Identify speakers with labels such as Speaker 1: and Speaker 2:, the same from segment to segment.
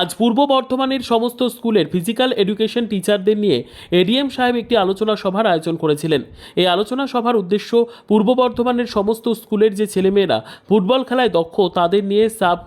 Speaker 1: আজ পূর্ব বর্ধমানের সমস্ত স্কুলের ফিজিক্যাল এডুকেশন টিচারদের নিয়ে এডিএম সাহেব একটি আলোচনা সভার আয়োজন করেছিলেন। এই আলোচনা সভার উদ্দেশ্য পূর্ব বর্ধমানের সমস্ত স্কুলের যে ছেলেমেয়েরা ফুটবল খেলায় দক্ষ, তাদের নিয়ে সাব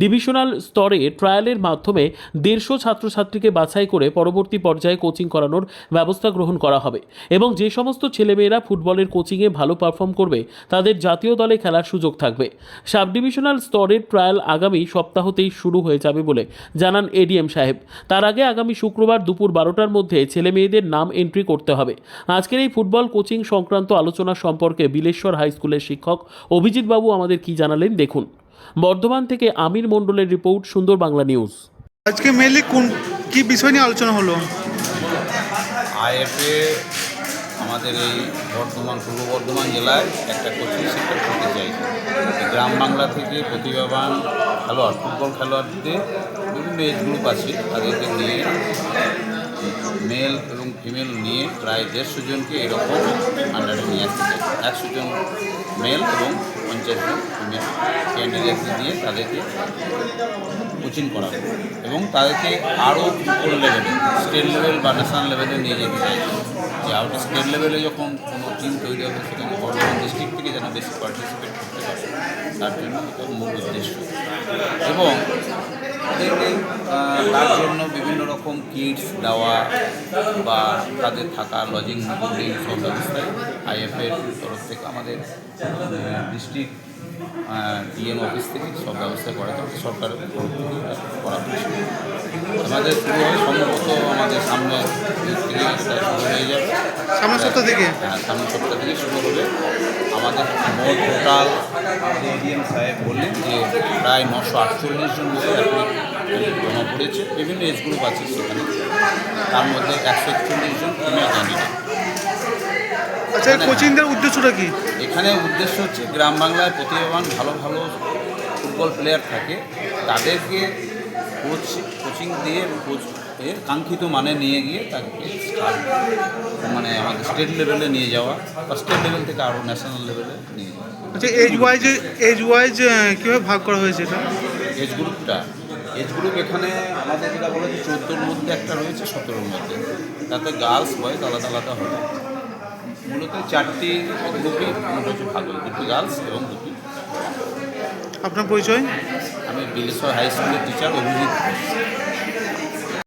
Speaker 1: ডিভিশনাল স্তরে ট্রায়ালের মাধ্যমে দেড়শো ছাত্রছাত্রীকে বাছাই করে পরবর্তী পর্যায়ে কোচিং করানোর ব্যবস্থা গ্রহণ করা হবে এবং যে সমস্ত ছেলেমেয়েরা ফুটবলের কোচিংয়ে ভালো পারফর্ম করবে, তাদের জাতীয় দলে খেলার সুযোগ থাকবে। সাব ডিভিশনাল স্তরের ট্রায়াল আগামী সপ্তাহতেই শুরু হয়ে যাবে বলে জানান এডিএম সাহেব। তার আগে আগামী শুক্রবার দুপুর বারোটার মধ্যে ছেলে মেয়েদের নাম এন্ট্রি করতে হবে। আজকের এই ফুটবল কোচিং সংক্রান্ত আলোচনা সম্পর্কে বিলেশ্বর হাই স্কুলের শিক্ষক অভিজিৎ বাবু আমাদের কি জানালেন দেখুন। বর্ধমান থেকে আমির মণ্ডলের রিপোর্ট সুন্দর বাংলা নিউজ।
Speaker 2: আজকে মেনলি কোন কি বিষয় নিয়ে আলোচনা হলো?
Speaker 3: আইএফএ আমাদের এই বর্ধমান, পূর্ব বর্ধমান জেলায় একটা কোচিং সেন্টার করতে চাই। গ্রাম বাংলা থেকে প্রতিভাবান খেলোয়াড়, ফুটবল খেলোয়াড়দের বিভিন্ন এজ গ্রুপ আছে, তাদেরকে নিয়ে মেল এবং ফিমেল নিয়ে প্রায় দেড়শো জনকে এরকম আন্ডারে নিয়ে আসতে চাই। একশো জন মেল এবং পঞ্চাশ জন ফিমেল ক্যান্ডিডেটকে দিয়ে তাদেরকে কোচিং করাবো এবং তাদেরকে আরও উপর লেভেলে স্টেট লেভেল বা ন্যাশনাল লেভেলে নিয়ে যেতে চাই। যে আউট স্টেট লেভেলে যখন কোনো টিম তৈরি হবে, সেখানে বর্ধমান ডিস্ট্রিক্ট থেকে যেন বেশি পার্টিসিপেট করতে পারে, তার জন্য এটা মূল উদ্দেশ্য। এবং তাদেরকে তার জন্য বিভিন্ন রকম কিটস দেওয়া বা তাদের থাকা লজিং ফুডিং সব ব্যবস্থায় আইএফের তরফ থেকে আমাদের ডিস্ট্রিক্ট ডিএম অফিস থেকে সব ব্যবস্থা করা সরকারের তরফ থেকে করা হচ্ছে। আমাদের শুরু হয় সম্ভবত আমাদের সামনে শুরু হয়ে যাবে।
Speaker 2: সামনের সপ্তাহ থেকে?
Speaker 3: হ্যাঁ সামনের সপ্তাহ থেকে শুরু হবে। আমাদের মোট টোটাল এডিএম সাহেব বললেন যে প্রায় নশো আটচল্লিশ জন মতো অ্যাপ্লিক জমা পড়েছে। বিভিন্ন এজ গ্রুপ আছে সেখানে। তার মধ্যে একশো একচল্লিশ জন ফিমেল ক্যান্ডিডেট
Speaker 2: আচ্ছা কোচিংদের উদ্দেশ্যটা কি?
Speaker 3: এখানে উদ্দেশ্য হচ্ছে গ্রাম বাংলায় প্রতিভাবান ভালো ভালো ফুটবল প্লেয়ার থাকে তাদেরকে কোচ কোচিং দিয়ে কোচ এর কাঙ্ক্ষিত মানে নিয়ে গিয়ে তাকে স্টার মানে আমাদের স্টেট লেভেলে নিয়ে যাওয়া বা স্টেট লেভেল থেকে আরও ন্যাশনাল লেভেলে নিয়ে যাওয়া।
Speaker 2: আচ্ছা এজ ওয়াইজ এজ ওয়াইজ কীভাবে ভাগ করা হয়েছে এটা?
Speaker 3: এজ গ্রুপটা এজ গ্রুপ এখানে আমাদের যেটা বলে যে চোদ্দোর মধ্যে একটা রয়েছে সতেরোর মধ্যে। তাতে গার্লস বয়েজ আলাদা আলাদা হবে। মূলত চারটি গ্রুপই ভাগ হয় দুটি গার্লস এবং দুটি
Speaker 2: আপনার পরিচয়?
Speaker 3: আমি বিলেশ্বর হাই স্কুলের টিচার অভিজিৎ ঘোষ।